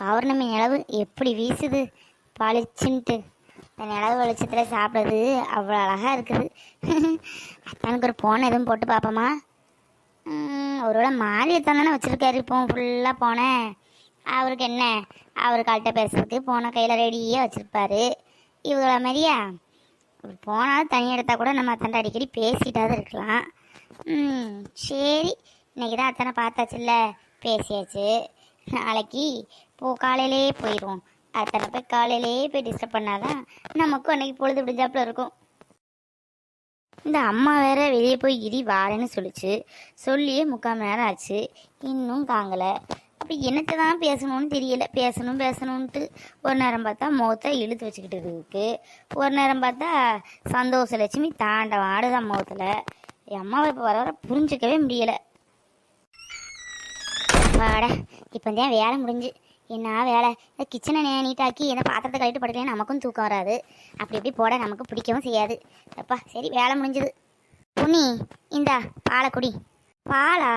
பௌர்ணமி நிலவு எப்படி வீசுது? பளிச்சுன்ட்டு. இந்த நிலவு வெளிச்சத்தில் சாப்பிட்றது அவ்வளோ அழகாக இருக்குது. அத்தானுக்கு ஒரு போனை எதுவும் போட்டு பார்ப்போமா? அவரோட ஒருவேளை தானே வச்சுருக்காரு. இப்போ ஃபுல்லாக போனேன் அவருக்கு என்ன? அவர் கால்கிட்ட பேசுறதுக்கு போன கையில் ரெடியாக வச்சுருப்பாரு. இவங்கள மாதிரியா? இப்படி போனாலும் தனி எடுத்தால் கூட நம்ம அத்தனை அடிக்கடி பேசிட்டாவது இருக்கலாம். சரி. இன்றைக்கி தான் அத்தனை பார்த்தாச்சுல்ல? பேசியாச்சு. நாளைக்கு போ காலையிலே போயிடுவோம். அத்தனை போய் காலையிலே போய் டிஸ்டர்ப் பண்ணாதான் நமக்கும் அன்னைக்கு பொழுது விடிஞ்சாப்புல இருக்கும். இந்த அம்மா வேற வெளியே போய் இடி வாரேன்னு சொல்லிச்சு. சொல்லியே முக்கால் மணி நேரம் ஆச்சு. இன்னும் தாங்கலை. அப்படி என்னத்தை தான் பேசணும்னு தெரியல. பேசணும் பேசணுன்ட்டு ஒரு நேரம் பார்த்தா முகத்தை இழுத்து வச்சுக்கிட்டு இருக்கு. ஒரு நேரம் பார்த்தா சந்தோஷ லட்சுமி தாண்ட ஆடுதான் முகத்தில். என் அம்மாவை இப்போ வர வர புரிஞ்சுக்கவே முடியலை. அப்பாடா இப்போ தான் வேலை முடிஞ்சு. என்ன வேலை? இந்த கிச்சனை நீட்டாக்கி என்ன பாத்திரத்தை கழிட்டு படுக்கலாம் நமக்கும் தூக்கம் வராது. அப்படி இப்படி போட நமக்கு பிடிக்கவும் செய்யாது. அப்பா சரி வேலை முடிஞ்சது. புனி இந்தா பாலை குடி. பாலா?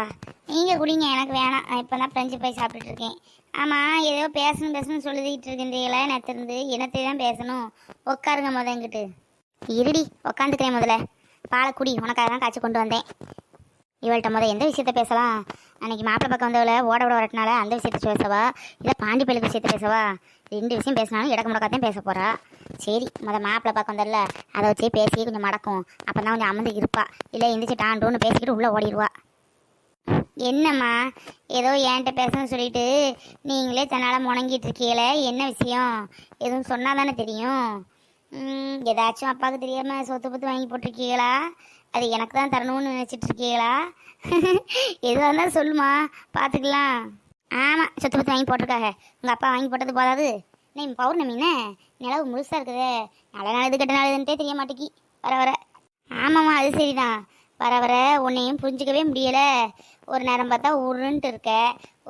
நீங்கள் குடிங்க எனக்கு வேணாம். நான் இப்போ தான் ஃப்ரெஞ்சு போய் சாப்பிட்டுட்டு இருக்கேன். ஆமாம் ஏதோ பேசணும் பேசணும்னு சொல்லிக்கிட்டு இருக்கின்றீங்களா நேற்று இருந்து என்னத்தை தான் பேசணும்? உட்காருங்க முத எங்கிட்டு இருடி உக்காந்துக்கிறேன் முதல்ல. பாலை குடி உனக்காக தான் காய்ச்சி கொண்டு வந்தேன். இவள்கிட்ட முதல் எந்த விஷயத்த பேசலாம்? அன்னைக்கு மாப்பிள்ளை பக்கம் வந்தவள ஓட விட வரட்டினால அந்த விஷயத்த பேசவா? இல்லை பாண்டி பள்ளிக்கு விஷயத்த பேசவா? ரெண்டு விஷயம் பேசினாலும் இடக்கு முடக்காத்தையும் பேச போகிறா சரி முதல் மாப்பிள்ளை பக்கம் வந்தல அதை வச்சே பேசி கொஞ்சம் மடக்கும். அப்போ தான் கொஞ்சம் அமர்ந்து இருப்பா. இல்லை எந்திரிச்சு டாண்டோன்னு பேசிக்கிட்டு உள்ளே ஓடிடுவா. என்னம்மா? ஏதோ என்கிட்ட பேசணும்னு சொல்லிட்டு நீங்களே தன்னால் முணங்கிட்டு இருக்கீங்களே என்ன விஷயம்? எதுவும் சொன்னால் தானே தெரியும் ஏதாச்சும் அப்பாவுக்கு தெரியாமல் சொத்து பத்து வாங்கி போட்டிருக்கீங்களா? அது எனக்கு தான் தரணும்னு நினச்சிட்டு இருக்கீங்களா எதுவாக இருந்தாலும் சொல்லுமா பார்த்துக்கலாம் ஆமாம் சொத்து பத்து வாங்கி போட்டிருக்காங்க. உங்கள் அப்பா வாங்கி போட்டது போதாது. நீ பௌர்ணமின்னு நிலவு முழுசாக இருக்குதே. நல்ல நாளுது கெட்ட நாளுதுன்ட்டே தெரிய மாட்டேக்கி. வர வர. ஆமாம்மா அது சரிதான். வர வர உன்னையும் புரிஞ்சுக்கவே முடியலை. ஒரு நேரம் பார்த்தா உருன்ட்டு இருக்க.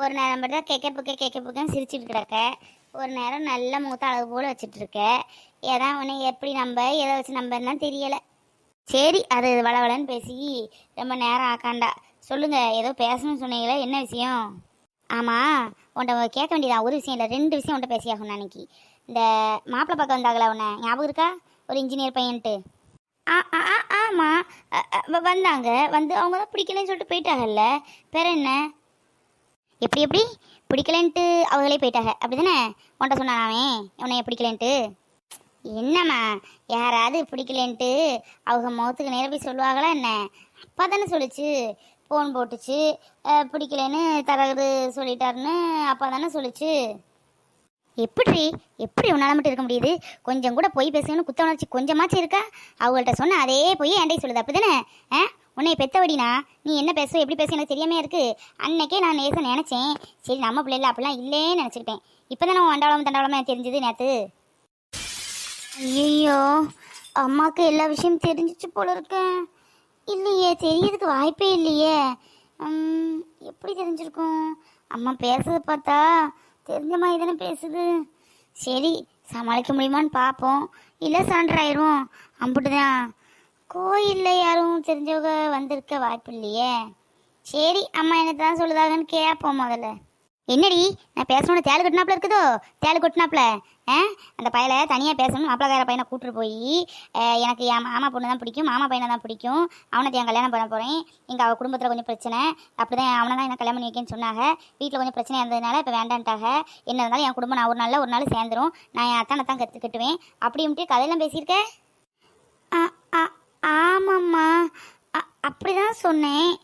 ஒரு நேரம் பார்த்தா கேட்க புக்க கேட்க புக்கன்னு சிரிச்சிட்டு கிடக்க. ஒரு நேரம் நல்ல மூத்த அளவு போல் வச்சுட்டு இருக்க. ஏதான் உன்னை எப்படி நம்ப எதை வச்சு நம்பன்னா தெரியலை. சரி அது வளவளன்னு பேசி ரொம்ப நேரம் ஆக்காண்டா. சொல்லுங்க ஏதோ பேசணும்னு சொன்னீங்களே என்ன விஷயம்? ஆமாம் உன்ட்ட கேட்க வேண்டியதா? ஒரு விஷயம் இல்லை ரெண்டு விஷயம் உன்ட்ட பேசியாகும் அன்னைக்கு. இந்த மாப்பிள்ளை பக்கம் வந்தாங்களா உன்னை? ஞாபகம் இருக்கா? ஒரு இன்ஜினியர் பையன்ட்டு. ஆ ஆ ஆ ஆமாம் வந்தாங்க. வந்து அவங்க தான் பிடிக்கலன்னு சொல்லிட்டு போயிட்டாங்கல்ல. பேர் என்ன? எப்படி எப்படி? பிடிக்கலன்ட்டு அவங்களே போயிட்டாங்க. அப்படி தானே உன்ட்ட சொன்னானாவே உன்னைய பிடிக்கலன்ட்டு. என்னம்மா யாராவது பிடிக்கலன்ட்டு அவங்க முகத்துக்கு நேரம் போய் சொல்லுவாங்களா என்ன? அப்பா தானே சொல்லுச்சு. ஃபோன் போட்டுச்சு. பிடிக்கலன்னு தரகு சொல்லிட்டாருன்னு அப்பா தானே சொல்லுச்சு. எப்படி எப்படி உன்னால் மட்டும் இருக்க முடியுது? கொஞ்சம் கூட பொய் பேசணும்னு குத்த உணர்ச்சி கொஞ்சமாச்சும் இருக்கா? அவங்கள்ட்ட சொன்ன அதே பொய் என்கிட்ட சொல்லுது அப்படிதானே? ஆ உன்னை பெத்தவடினா நீ என்ன பேசுவ எப்படி பேச எனக்கு தெரியாமே இருக்கு? அன்னைக்கே நான் நேச நினச்சேன். சரி நம்ம பிள்ளைல அப்படிலாம் இல்லைன்னு நினச்சிக்கிட்டேன். இப்போ தானே வண்டாவளம் தண்டாவளமாக தெரிஞ்சது நேற்று ஐயோ அம்மாவுக்கு எல்லா விஷயம் தெரிஞ்சிச்சு போல இருக்கேன் இல்லையே தெரியறதுக்கு வாய்ப்பே இல்லையே. எப்படி தெரிஞ்சிருக்கும்? அம்மா பேசுறதை பார்த்தா தெரிஞ்ச மாதிரி தானே பேசுது. சரி சமாளிக்க முடியுமான்னு பார்ப்போம். இல்லை சரண்டர் ஆயிரும் அம்புட்டுதான். கோயிலில் யாரும் தெரிஞ்சவங்க வந்திருக்க வாய்ப்பு இல்லையே. சரி அம்மா என்ன தான் சொல்லுதாங்கன்னு கேட்போம் முதல்ல. என்னடி நான் பேசணும்னு தேள் கொட்டினாப்புல இருக்குதோ? தேள் கொட்டினாப்புல ஆ? அந்த பையலை தனியாக பேசணும் மாப்பிளக்கார பையனை கூட்டிட்டு போய் எனக்கு என் மாமா பொண்ணு தான் பிடிக்கும் மாமா பையனை தான் பிடிக்கும். அவனை என் கல்யாணம் பண்ண போகிறேன் எங்கள் அவள் குடும்பத்தில் கொஞ்சம் பிரச்சனை. அப்படிதான் அவனை தான் என்ன கல்யாணம் பண்ணி வைக்கேன்னு சொன்னாங்க. வீட்டில் கொஞ்சம் பிரச்சனை இருந்ததுனால இப்போ வேண்டான்ட்டாக என்ன இருந்தாலும் என் குடும்பம் நான் ஒரு நாளில் ஒரு நாள் சேர்ந்துரும். நான் என் அத்தானை தான் கற்று கட்டுவேன். அப்படின்ட்டு கதையெல்லாம் பேசியிருக்கேன் ஆ- ஆ- ஆமாம்மா. அ- அப்படிதான் சொன்னேன்.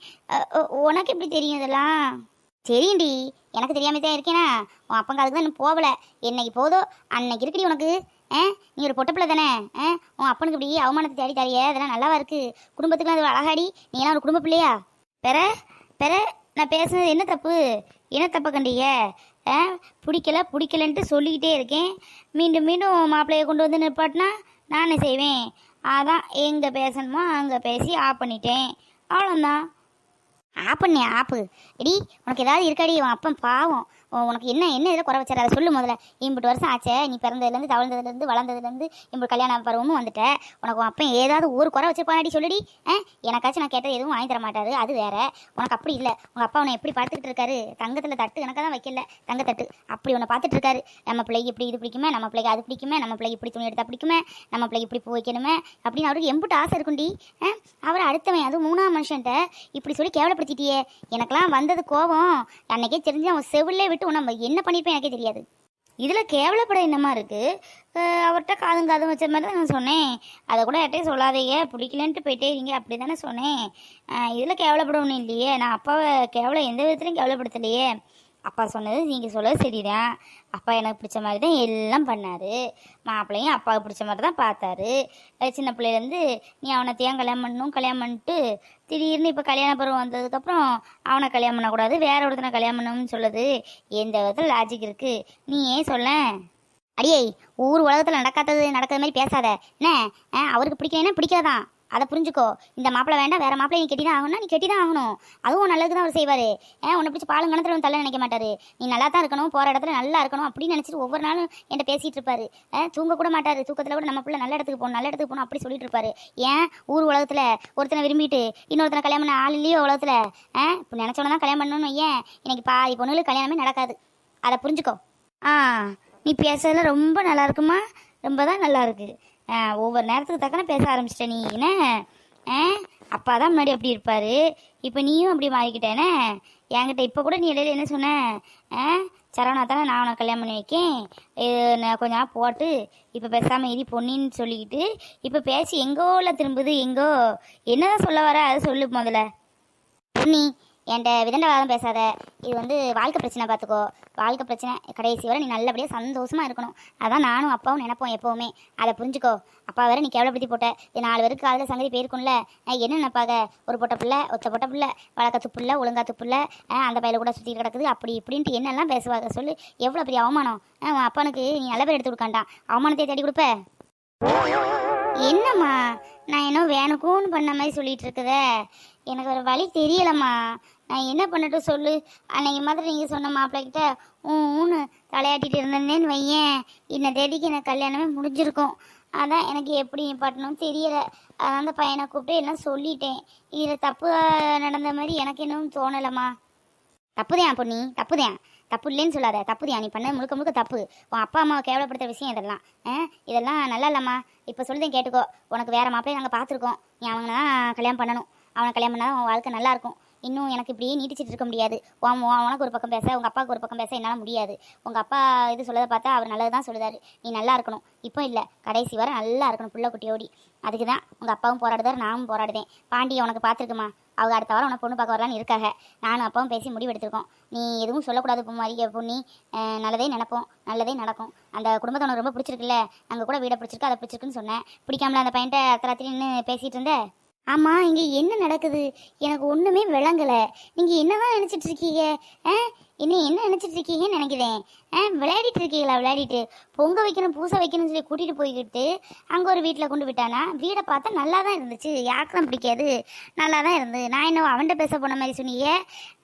உனக்கு எப்படி தெரியும் இதெல்லாம்? தெரியும்டி. எனக்கு தெரியாமல் தான் இருக்கேனா? உன் அப்பங்க அதுக்கு தான் இன்னும் போகல என்னைக்கு போதோ அன்னைக்கு இருக்குடி உனக்கு. ஆ? நீ ஒரு பொட்டப்பிள்ள தானே? ஆ? உன் அப்பனுக்கு இப்படி அவமானத்தை தேடி தரைய அதெல்லாம் நல்லாவா இருக்குது குடும்பத்துக்குலாம் அது அழகாடி. நீ எல்லாம் ஒரு குடும்ப பிள்ளையா? பெற பெற நான் பேசுனது என்ன தப்பு? என்ன தப்பை கண்டிய ஆ? பிடிக்கல பிடிக்கலன்ட்டு சொல்லிக்கிட்டே இருக்கேன். மீண்டும் மீண்டும் மாப்பிள்ளையை கொண்டு வந்து நிற்பாட்டினா நானே செய்வேன்? அதான் எங்கே பேசணுமோ அங்கே பேசி ஆஃப் பண்ணிட்டேன். அவ்வளோதான் ஆப்பண்ணே ஆப்பு. எடி உனக்கு ஏதாவது இருக்காடி உன் அப்பன் பாவம். உனக்கு என்ன என்ன இதில் குறை வச்சார் அதை சொல்லு முதல்ல. இம்புட்டு வருஷம் ஆச்சே. நீ பிறந்ததுலேருந்து தவழ்ந்ததுலேருந்து வளர்ந்ததுலேருந்து இம்புட்டு கல்யாண பருவமும் வந்துட்டேன் உனக்கு அப்போ ஏதாவது ஒரு குறை வச்சிருப்பானாடி சொல்லடி. ஆ? எனக்காச்சும் நான் கேட்டது எதுவும் வாங்கி தர மாட்டாரு. அது வேற. உனக்கு அப்படி இல்லை. உங்கள் அப்பா உன்னை எப்படி பார்த்துக்கிட்டு இருக்காரு? தங்கத்தில் தட்டு எனக்கு தான் வைக்கல. தங்கத்தட்டு. அப்படி உன்னை பார்த்துட்டு இருக்காரு. நம்ம பிள்ளைக்கு இப்படி இது பிடிக்குமே நம்ம பிள்ளைக்கு அது பிடிக்குமே நம்ம பிள்ளைக்கு இப்படி துணி எடுத்தால் பிடிக்குமே நம்ம பிள்ளைக்கு இப்படி பூ வைக்கணுமே அப்படின்னு அவருக்கு எம்பிட்டு ஆசை இருக்குண்டி. ஆ? அவர் அடுத்தவன் அது மூணாம் மனுஷன்ட்ட. இப்படி சொல்லி கேவலப்படுத்திட்டியே. எனக்கெல்லாம் வந்தது கோபம். அன்னைக்கே தெரிஞ்சு அவன் செவிலே விட்டு உன்னை என்ன பண்ணியிருப்பேன் எனக்கே தெரியாது. இதில் கேவலப்பட என்னமா இருக்குது அவர்கிட்ட காதும் காதும் வச்ச மாதிரி தான் நான் சொன்னேன். அதை கூட யார்ட்டையும் சொல்லாதீங்க பிடிக்கலன்ட்டு போயிட்டே இருங்க அப்படி தானே சொன்னேன் இதில் கேவலப்பட ஒன்றும் இல்லையே. நான் அப்பாவை கேவலம் எந்த விதத்துலையும் கேவலப்படுத்தலையே. அப்பா சொன்னது நீங்கள் சொல்ல சரிதான். அப்பா எனக்கு பிடிச்ச மாதிரி தான் எல்லாம் பண்ணார். மாப்பிள்ளையும் அப்பாவுக்கு பிடிச்ச மாதிரி தான் பார்த்தாரு. சின்ன பிள்ளையிலேருந்து நீ அவனை தேன் கல்யாணம் பண்ணணும் கல்யாணம் பண்ணிட்டு திடீர்னு இப்போ கல்யாண பருவம் வந்ததுக்கப்புறம் அவனை கல்யாணம் பண்ணக்கூடாது வேற ஒருத்தனை கல்யாணம் பண்ணணும்னு சொல்லுது. எந்த விதத்தில் லாஜிக் இருக்குது நீ ஏன் சொல்ல? அடியே ஊர் உலகத்தில் நடக்காதது நடக்காத மாதிரி பேசாத. என்ன? ஆ, அவருக்கு பிடிக்கலன்னா பிடிக்காதான். அதை புரிஞ்சுக்கோ. இந்த மாப்பிள்ளை வேண்டாம் வேற மாப்பிள்ளை நீ கட்டி தான் ஆகணும்னா நீ கட்டி தான் ஆகணும். அதுவும் நல்லதுக்கு தான் அவர் செய்வார். ஏன் உன்னை பிடிச்சி பாலுங்கணத்தில் தள்ள நினைக்க மாட்டாரு. நீ நல்லா தான் இருக்கணும் போகிற இடத்துல நல்லா இருக்கணும் அப்படின்னு நினச்சிட்டு ஒவ்வொரு நாளும் என்கிட்ட பேசிகிட்டு இருப்பாரு. ஆ, தூங்க கூட மாட்டார். தூக்கத்தில் கூட நம்ம பிள்ளை நல்ல இடத்துக்கு போகணும் நல்ல இடத்துக்கு போகணும் அப்படி சொல்லிட்டு இருப்பாரு. ஏன்? ஊர் உலகத்தில் ஒருத்தனை விரும்பிட்டு இன்னொருத்தனை கல்யாணம் பண்ண ஆள் இல்லையோ உலகத்தில். இப்போ நினச்சோன்னா தான் கல்யாணம் பண்ணணும் ஏன் இன்னைக்கு பாதி பொண்ணுகளுக்கு கல்யாணமே நடக்காது. அதை புரிஞ்சுக்கோ. ஆ நீ பேசுறதுல ரொம்ப நல்லா இருக்குமா? ரொம்ப தான் நல்லா இருக்குது ஒவ்வொரு நேரத்துக்கு தக்கன பேச ஆரம்பிச்சிட்ட நீ. என்ன? ஆ அப்பா தான் முன்னாடி அப்படி இருப்பாரு. இப்போ நீயும் அப்படி மாறிக்கிட்டேனே என்கிட்ட இப்போ கூட நீ இடையில என்ன சொன்ன? ஆ சரவணா தானே நான் உனக்கு கல்யாணம் பண்ணி வைக்கேன். நான் கொஞ்ச நாள் போட்டு இப்போ பேசாமல் இடி பொன்னின்னு சொல்லிக்கிட்டு இப்போ பேசி எங்கோல திரும்புது எங்கோ. என்னதான் சொல்ல வர அதை சொல்லு முதல்ல. பொன்னி என்கிட்ட விதண்டவாதம் பேசாத. இது வந்து வாழ்க்கை பிரச்சனை பார்த்துக்கோ வாழ்க்கை பிரச்சனை கடைசி வரை நீ நல்லபடியாக சந்தோஷமாக இருக்கணும். அதான் நானும் அப்பாவும் நினைப்போம் எப்போவுமே. அதை புரிஞ்சுக்கோ. அப்பா வேற நீ கேவலப்படுத்தி போட்ட. இது நாலு பேருக்கு காதில் சங்கதி போயிருக்கும்ல. என்ன நினைப்பாக? ஒரு பொட்ட பிள்ளை ஒத்த பொட்ட பிள்ளை வழக்க துப்புள்ள ஒழுங்கா துப்புள்ள அந்த பையில கூட சுற்றி கிடக்குது. அப்படி இப்படின்ட்டு என்னெல்லாம் பேசுவாங்க சொல்லு. எவ்வளோ பெரிய அவமானம்? உன் அப்பனுக்கு நீ நல்ல பேர் எடுத்து கொடுக்காண்டான் அவமானத்தை தேடி கொடுப்ப. என்னம்மா? நான் என்ன வேணுக்கும்னு பண்ண மாதிரி சொல்லிட்டு இருக்குத. எனக்கு ஒரு வழி தெரியலம்மா. நான் என்ன பண்ணட்டும் சொல்லு. அன்னைக்கு மாதிரி நீங்கள் சொன்ன மாப்பிள்ளைகிட்ட ஊன்னு தலையாட்டிட்டு இருந்தேன்னு வையேன். இன்ன தேதிக்கு எனக்கு கல்யாணமே முடிஞ்சிருக்கும். அதான் எனக்கு எப்படி பண்ணணும் தெரியலை. அதான் அந்த பையனை கூப்பிட்டு எல்லாம் சொல்லிட்டேன். இதில் தப்பு நடந்த மாதிரி எனக்கு இன்னும் தோணலம்மா. தப்புதான் பொண்ணி தப்புதான் தப்பு இல்லைன்னு சொல்லாத. தப்புதியா? நீ பண்ண முழுக்க முழுக்க தப்பு. உன் அப்பா அம்மாவை கேவலப்படுத்த விஷயம் இதெல்லாம். ஆ? இதெல்லாம் நல்லா இல்லைம்மா. இப்போ சொல்லுதேன் கேட்டுக்கோ. உனக்கு வேற மாப்பிள்ளையை நாங்கள் பார்த்துருக்கோம். நீ அவனை தான் கல்யாணம் பண்ணணும். அவனை கல்யாணம் பண்ணால் உன் வாழ்க்கை நல்லாயிருக்கும் இன்னும் எனக்கு இப்படியே நீட்டிச்சிட்டு இருக்க முடியாது. உன் உனக்கு ஒரு பக்கம் பேச உங்கள் அப்பாவுக்கு ஒரு பக்கம் பேச என்னால் முடியாது. உங்கள் அப்பா இது சொல்லதை பார்த்தா அவர் நல்லது தான் சொல்லுதாரு. நீ நல்லா இருக்கணும். இப்போ இல்லை. கடைசி வரை நல்லா இருக்கணும் புள்ள குட்டியோடி அதுக்கு தான் உங்கள் அப்பாவும் போராடுதார் நானும் போராடுதேன். பாண்டியை உனக்கு பார்த்துருக்குமா? அவங்க அடுத்த வாரம் உனக்கு பொண்ணு பார்க்க வரலான்னு இருக்காங்க நானும் அப்பாவும் பேசி முடிவெடுத்திருக்கோம் நீ எதுவும் சொல்லக்கூடாது மாதிரி பொண்ணி. நல்லதே நினைப்போம். நல்லதே நடக்கும். அந்த குடும்பத்தை உனக்கு ரொம்ப பிடிச்சிருக்குல்ல? அங்கே கூட வீடை பிடிச்சிருக்கு அதை பிடிச்சிருக்குன்னு சொன்னேன். பிடிக்காமல அந்த பையன்ட்ட அத்தராத்திரி நின்று பேசிகிட்டு இருந்த? ஆமாம் இங்கே என்ன நடக்குது? எனக்கு ஒன்றுமே விளங்கலை. நீங்கள் என்னதான் நினச்சிட்டு இருக்கீங்க? ஆ? என்ன என்ன நினச்சிட்டு இருக்கீங்கன்னு நினைக்கிறேன். ஆ? விளையாடிட்டு இருக்கீங்களா? விளையாடிட்டு. பொங்க வைக்கணும் பூசை வைக்கணும்னு சொல்லி கூட்டிகிட்டு போய்கிட்டு அங்கே ஒரு வீட்டில் கொண்டு விட்டானா வீடை பார்த்தா நல்லா தான் இருந்துச்சு. யாருக்கும் பிடிக்காது? நல்லா தான் இருந்து. நான் என்ன அவன்கிட்ட பேச போன மாதிரி சொன்னீங்க.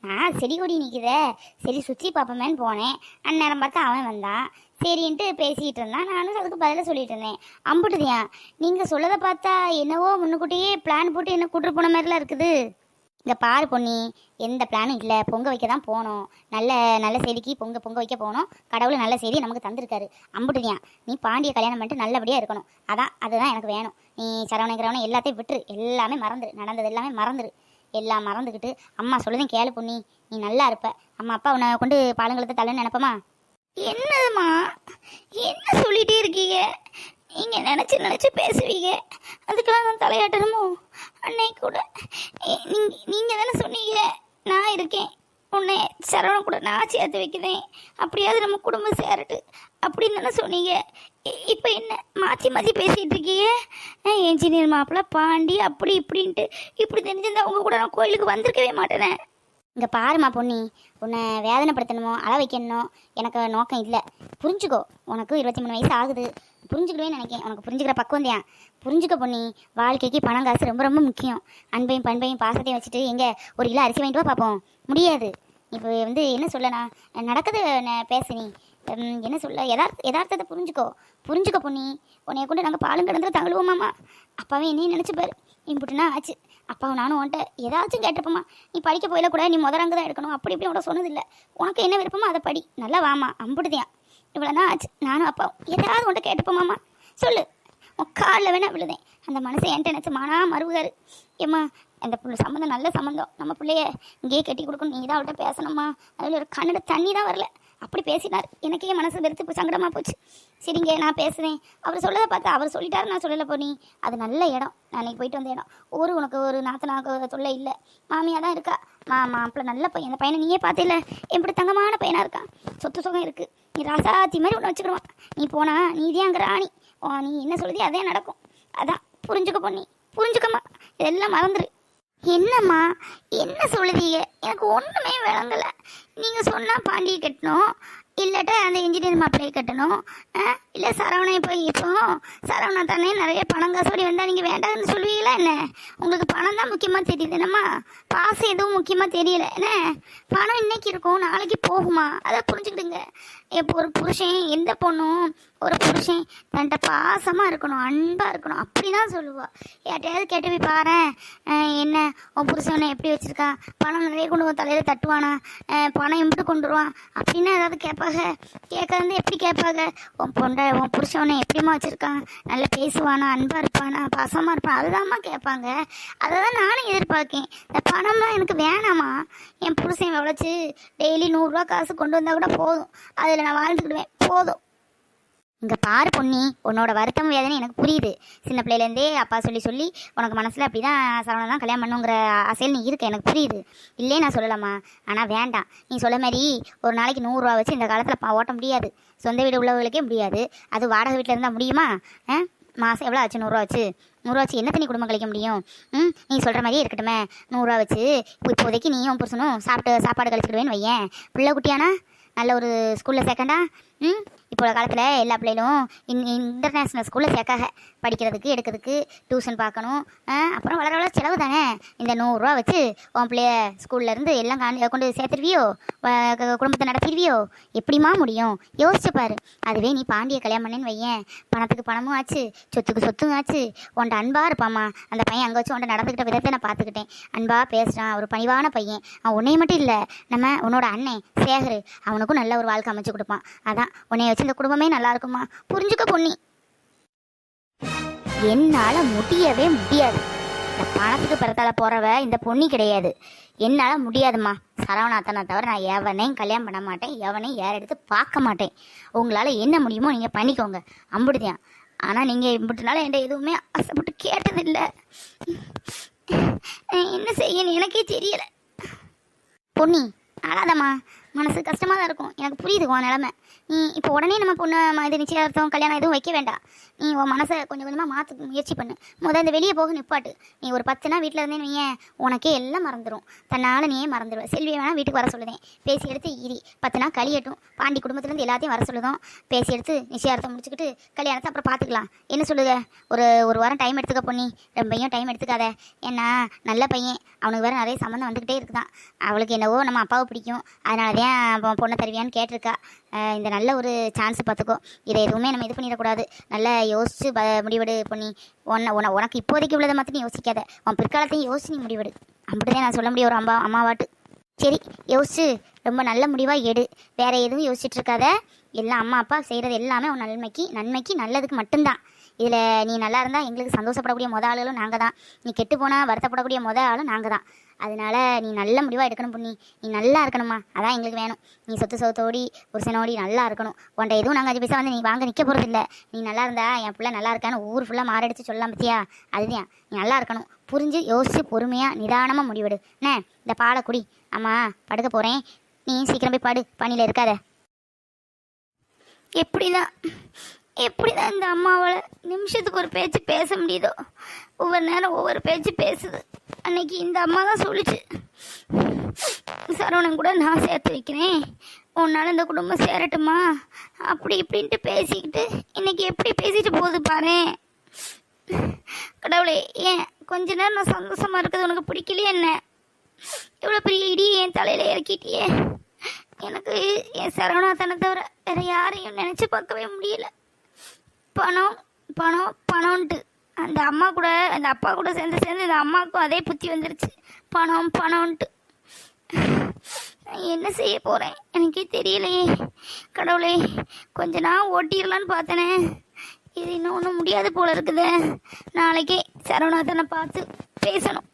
நான் செடி கொடி நிற்குதே சரி சுற்றி பார்ப்போமேன்னு போனேன். அந்நேரம் பார்த்தா அவன் வந்தான். சரின்ட்டு பேசிகிட்டு இருந்தான் நானும் அதுக்கு பதிலாக சொல்லிட்டு இருந்தேன் அம்புட்டுதியா நீங்கள் சொல்லதை பார்த்தா என்னவோ முன்னுக்கூட்டியே பிளான் போட்டு என்ன கூட்டு போன மாதிரிலாம் இருக்குது. இங்கே பாரு பொண்ணி எந்த பிளானும் இல்லை. பொங்க வைக்க தான் போனோம். நல்ல நல்ல செய்திக்கு பொங்க பொங்க வைக்க போனோம். கடவுள் நல்ல செய்தி நமக்கு தந்திருக்காரு. அம்புட்டுதியா நீ பாண்டிய கல்யாணம் பண்ணிட்டு நல்லபடியாக இருக்கணும். அதான் அதுதான் எனக்கு வேணும். நீ சரவணை கிரவணம் எல்லாத்தையும் விட்டுரு. எல்லாமே மறந்துரு. நடந்தது எல்லாமே மறந்துரு. எல்லாம் மறந்துக்கிட்டு அம்மா சொல்லுதேன் கேளு பொண்ணி நீ நல்லா இருப்ப. அம்மா அப்பா உன்னை கொண்டு பாலுங்களத்தை தள்ளுன்னு நினப்பமா? என்னதுமா என்ன சொல்லிட்டே இருக்கீங்க நீங்க நினச்சி நினச்சி பேசுவீங்க. அதுக்கெல்லாம் நான் தலையாட்டணுமோ? அன்னைக்கு கூட ஏ- நீங்கள் தானே சொன்னீங்க நான் இருக்கேன். உன்னை சரவணன் கூட நான் சேர்த்து வைக்கிறேன். அப்படியாவது நம்ம குடும்பம் சேரட்டு. அப்படின்னு தானே சொன்னீங்க. இப்போ என்ன மாற்றி மாற்றி பேசிகிட்டு இருக்கீங்க? என்ஜினியர் மாப்பிள்ள பாண்டி அப்படி இப்படின்ட்டு. இப்படி தெரிஞ்சிருந்தா உங்கள் கூட நான் கோயிலுக்கு வந்திருக்கவே மாட்டேனே. இங்கே பாருமா பொண்ணி உன்னை வேதனைப்படுத்தணுமோ அள வைக்கணுமோ எனக்கு நோக்கம் இல்லை. புரிஞ்சுக்கோ உனக்கு இருபத்தி மூணு வயசு ஆகுது. புரிஞ்சுக்கிடுவேன்னு நினைக்கிறேன் உனக்கு புரிஞ்சுக்கிற பக்குவம் தான். புரிஞ்சுக்க பொண்ணி வாழ்க்கைக்கு பணம் காசு ரொம்ப ரொம்ப முக்கியம். அன்பையும் பண்பையும் பாசத்தையும் வச்சுட்டு எங்கே ஒரு கிலோ அரிசி வாங்கிட்டு வா பார்ப்போம் முடியாது. இப்போ வந்து என்ன சொல்ல நான் நடக்குது பேசு நீ. என்ன சொல்ல எதார்த்த எதார்த்தத்தை புரிஞ்சுக்கோ. புரிஞ்சுக்க பொண்ணி உன்னைய கொண்டு நாங்கள் பாலும் கிடந்துல தழுவோமாம்மா அப்பாவே என்னையும் நினச்சிப்பாரு இம்புட்டுனா ஆச்சு. அப்பாவும் நானும் உன்ட்ட ஏதாச்சும் கேட்டிருப்போம்மா நீ படிக்க போயில கூட நீ முதல் ரங்கு தான் எடுக்கணும். அப்படி இப்படி உன்ட சொன்னதில்லை. உனக்கு என்ன விருப்பமோ அதை படி. நல்லா வாமா அம்புட்டுதான் இவ்வளோ தான் ஆச்சு. நானும் அப்பாவும் ஏதாவது உன்ட்ட கேட்டுப்போமாம்மா சொல்லு. உன் காலில் வேணா விழுதேன். அந்த மனசை என்கிட்ட நினச்சி மானா மறுவுகாரு. ஏம்மா அந்த பிள்ளை சம்மந்தம் நல்ல சம்மந்தம் நம்ம பிள்ளைய இங்கேயே கட்டி கொடுக்கணும். நீ தான் அவள்கிட்ட பேசணுமா அதில் ஒரு கண்ணோட தண்ணி தான் வரல. அப்படி பேசினார். எனக்கே மனசு வெறுத்து சங்கடமாக போச்சு. சரிங்க நான் பேசுகிறேன் அவர் சொல்லதை பார்த்து அவர் சொல்லிட்டாரு நான் சொல்லலை போனி அது நல்ல இடம். நான் அன்றைக்கி போயிட்டு வந்த இடம். ஊர் உனக்கு ஒரு நாத்தனாக்கு தொல்லை இல்லை. மாமியாக தான் இருக்கா மா மாப்பிள்ள நல்ல பையன். அந்த பையனை நீயே பார்த்தே எப்படி தங்கமான பையனாக இருக்கான். சொத்து சுகம் இருக்குது நீ ராசாத்தி மாதிரி ஒன்று வச்சுக்கிடுவான் நீ போனா நீதே அங்கே ராணி. ஓ நீ என்ன சொல்லுதே அதே நடக்கும். அதான் புரிஞ்சுக்க பொண்ணி புரிஞ்சுக்கம்மா. இதெல்லாம் மறந்துடு என்னம்மா என்ன சொல்லுதீங்க? எனக்கு ஒன்றுமே விளங்கலை. நீங்கள் சொன்னால் பாண்டியை கட்டணும். இல்லாட்டா அந்த இன்ஜினியர் மாப்பிள்ளையை கட்டணும். இல்லை சரவணை போய் இப்போ சரவணா தானே நிறைய பணம் காசோடி வந்தால் நீங்கள் வேண்டாம்னு சொல்லுவீங்களா என்ன? உங்களுக்கு பணம் தான் முக்கியமாக தெரியுது. என்னம்மா? பாசம் எதுவும் முக்கியமாக தெரியல. என்ன? பணம் இன்னைக்கு இருக்கும் நாளைக்கு போகுமா? அதை புரிஞ்சுக்கிடுங்க. இப்போ ஒரு புருஷன் எந்த பொண்ணும் ஒரு புருஷன் தன்ட்ட பாசமாக இருக்கணும் அன்பாக இருக்கணும். அப்படி தான் சொல்லுவாள் யார்ட்டையாவது கேட்டு போய் பாரு. என்ன? உன் புருஷனை எப்படி வச்சுருக்கா? பணம் நிறைய கொண்டு வந்து தலையில் தட்டுவானா? பணம் எப்படி கொண்டு வருவான். அப்படின்னு ஏதாவது கேட்பாங்க. கேட்கறது எப்படி கேட்பாங்க? உன் பொண்டை உன் புருஷவனை எப்படிம்மா வச்சுருக்கான்? நல்லா பேசுவானா அன்பாக இருப்பானா பாசமாக இருப்பான் அதுதாம்மா கேட்பாங்க. அதை தான் நானும் எதிர்பார்க்கேன். இந்த பணம்லாம் எனக்கு வேணாமா என் புருஷன் உழைச்சி டெய்லி நூறுரூவா காசு கொண்டு வந்தால் கூட போதும். அதில் நான் வாழ்ந்துக்கிடுவேன். போதும். இங்கே பாரு பொண்ணி உன்னோட வருத்தம் வேதனை எனக்கு புரியுது. சின்ன பிள்ளையிலேருந்தே அப்பா சொல்லி சொல்லி உனக்கு மனசில் அப்படி தான் சரவணன் தான் கல்யாணம் பண்ணுங்கிற அசையில் நீ இருக்க எனக்கு புரியுது. இல்லையே நான் சொல்லலாமா ஆனால் வேண்டாம். நீ சொல்ல மாதிரி ஒரு நாளைக்கு நூறுரூவா வச்சு இந்த காலத்தில் ஓட்ட முடியாது. சொந்த வீடு உள்ளவர்களுக்கே முடியாது. அது வாடகை வீட்டில் இருந்தால் முடியுமா? ஆ? மாதம் எவ்வளோ ஆச்சு நூறுரூவா வச்சு? நூறுரூவா வச்சு என்ன தண்ணி குடும்பம் கழிக்க முடியும்? ம்? நீ சொல்கிற மாதிரியே இருக்கட்டுமே. நூறுரூவா வச்சு இப்போ இப்போதைக்கு நீயும் புருஷனும் சாப்பிட்டு சாப்பாடு கழிச்சிடுவேன்னு வையேன். பிள்ளை குட்டியானா? நல்ல ஒரு ஸ்கூலில் செகண்டா ம்? இப்போ உள்ள காலத்தில் எல்லா பிள்ளைகளும் இன் இன்டர்நேஷ்னல் ஸ்கூலில் சேர்க்காக. படிக்கிறதுக்கு எடுக்கிறதுக்கு டியூஷன் பார்க்கணும். அப்புறம் வளர வளர செலவு தானே. இந்த நூறுரூவா வச்சு உன் பிள்ளைய ஸ்கூல்லேருந்து எல்லாம் கொண்டு சேர்த்துருவியோ? க- குடும்பத்தை நடத்திடுவியோ எப்படிம்மா முடியும்? யோசிச்சு பாரு. அதுவே நீ பாண்டிய கல்யாணம் பண்ணேன்னு வையேன். பணத்துக்கு பணமும் ஆச்சு. சொத்துக்கு சொத்தும் ஆச்சு. உன்ட்ட அன்பாக இருப்பாம்மா. அந்த பையன் அங்கே வச்சு உன்ட்ட நடந்துக்கிட்ட விதத்தை நான் பார்த்துக்கிட்டேன். அன்பாக பேசுகிறான் ஒரு பணிவான பையன். அவன் உன்னைய மட்டும் இல்லை நம்ம உன்னோட அண்ணன் சேகர். அவனுக்கும் நல்ல ஒரு வாழ்க்கை அமைச்சு கொடுப்பான். அதான் உன்னைய வச்சு இந்த குடும்பமே நல்லா இருக்குமா புரிஞ்சுக்க பொண்ணி என்னால் முடியவே முடியாது. இந்த பணத்துக்கு பிறத்தால போகிறவ இந்த பொண்ணி கிடையாது. என்னால் முடியாதும்மா. சரவணாத்தனை தவிர நான் எவனையும் கல்யாணம் பண்ண மாட்டேன். எவனையும் யார் எடுத்து பார்க்க மாட்டேன். உங்களால் என்ன முடியுமோ நீங்கள் பண்ணிக்கோங்க. அம்புடுதியான் ஆனால் நீங்கள் இம்புட்டுனால என்கிட்ட எதுவுமே ஆசைப்பட்டு கேட்டதில்லை. என்ன செய்யணும் எனக்கே தெரியலை. பொன்னி அழாதம்மா. மனசு கஷ்டமாக தான் இருக்கும். எனக்கு புரியுது உன் நிலமை. நீ இப்போ உடனே நம்ம பொண்ணு இது நிச்சயார்த்தம் கல்யாணம் எதுவும் வைக்க வேண்டாம். நீ உன் மனசை கொஞ்சம் கொஞ்சமாக மாற்ற முயற்சி பண்ணு. முதல் இந்த வெளியே போக நிப்பாட்டு. நீ ஒரு பத்து நாள் வீட்டில் இருந்தேன்னு வையேன் உனக்கே எல்லாம் மறந்துடும் தன்னால் நீயே மறந்துடுவ செல்வியை வேணால் வீட்டுக்கு வர சொல்லுதேன். பேசி எடுத்து இரி. பத்து நாள் கழியட்டும் பாண்டி குடும்பத்துலேருந்து எல்லாத்தையும் வர சொல்லுதோம். பேசி எடுத்து நிச்சயார்த்தம் முடிச்சுக்கிட்டு கல்யாணத்தை அப்புறம் பார்த்துக்கலாம் என்ன சொல்லுங்க ஒரு ஒரு வாரம் டைம் எடுத்துக்க பொண்ணி ரொம்பையும் டைம் எடுத்துக்காத. ஏன்னா நல்ல பையன். அவனுக்கு வேறு நிறைய சம்மந்தம் வந்துக்கிட்டே இருக்குதான். அவளுக்கு என்னவோ நம்ம அப்பாவை பிடிக்கும். அதனால தான் பொண்ணை தருவியான்னு கேட்டிருக்கா. இந்த நல்ல ஒரு சான்ஸ் பார்த்துக்கோ. இதை எதுவுமே நம்ம இது பண்ணிடக்கூடாது. நல்லா யோசிச்சு ப முடிவெடு பண்ணி உன்னை உன உனக்கு இப்போதைக்கு உள்ளதை மாற்றி நீ யோசிக்காத. உன் பிற்காலத்தையும் யோசிச்சு நீ முடிவெடு. அப்படிதான் நான் சொல்ல முடியும் ஒரு அம்மா அம்மாவாட்டு சரி யோசிச்சு ரொம்ப நல்ல முடிவாக எடு. வேற எதுவும் யோசிச்சுட்டு இருக்காத. எல்லாம் அம்மா அப்பா செய்கிறது எல்லாமே உன் நன்மைக்கு நன்மைக்கு நல்லதுக்கு மட்டும்தான். இதில் நீ நல்லா இருந்தால் எங்களுக்கு சந்தோஷப்படக்கூடிய மொதல் ஆளுகளும் நாங்கள் தான். நீ கெட்டு போனால் வருத்தப்படக்கூடிய மொதல் ஆளும் நாங்கள் தான். அதனால நீ நல்ல முடிவாக எடுக்கணும் பொண்ணி நீ நல்லா இருக்கணுமா அதான் எங்களுக்கு வேணும். நீ சொத்து சொத்தோடி புருஷனோடி நல்லா இருக்கணும். உன்ட்ட எதுவும் நாங்கள் அஞ்சு பைசா வந்து நீ வாங்க நிற்க போகிறது இல்லை. நீ நல்லா இருந்தா என் பிள்ளை நல்லா இருக்கான்னு ஊர் ஃபுல்லாக மாரடிச்சு சொல்லலாம் பத்தியா? அதுதான். நீ நல்லா இருக்கணும். புரிஞ்சு யோசிச்சு பொறுமையாக நிதானமாக முடிவெடு. என்ன இந்த பாலை குடி. அம்மா படுக்க போகிறேன் நீ சீக்கிரம் போய் படு. பணியில் இருக்காத. எப்படிதான்? எப்படிதான் இந்த அம்மாவால் நிமிஷத்துக்கு ஒரு பேச்சு பேச முடியுதோ ஒவ்வொரு நேரம் ஒவ்வொரு பேச்சு பேசுது. அன்னைக்கு இந்த அம்மா தான் சொல்லுச்சு சரவணன் கூட நான் சேர்த்து வைக்கிறேன் உன்னால் இந்த குடும்பம் சேரட்டுமா? அப்படி இப்படின்ட்டு பேசிக்கிட்டு இன்னைக்கு எப்படி பேசிட்டு போகுது பாரு. கடவுளே ஏன் கொஞ்ச நேரம் நான் சந்தோஷமா இருக்கிறது உனக்கு பிடிக்கலையே என்ன? இவ்வளோ பெரிய இடி என் தலையில் இறக்கிட்டியே. எனக்கு என் சரவணாத்தனை தவிர வேற யாரையும் நினச்சி பார்க்கவே முடியல. பணம் பணம் பணம்ன்ட்டு. அந்த அம்மா கூட அந்த அப்பா கூட சேர்ந்து சேர்ந்து அந்த அம்மாவுக்கும் அதே புத்தி வந்துருச்சு. பணம் பணம்ன்ட்டு. நான் என்ன செய்ய போகிறேன் எனக்கே தெரியலையே. கடவுளே கொஞ்ச நாள் ஓட்டிடலான்னு பார்த்தனே. இது இன்னும் ஒன்றும் முடியாது போல இருக்குது. நாளைக்கே சரவணாதனை பார்த்து பேசணும்.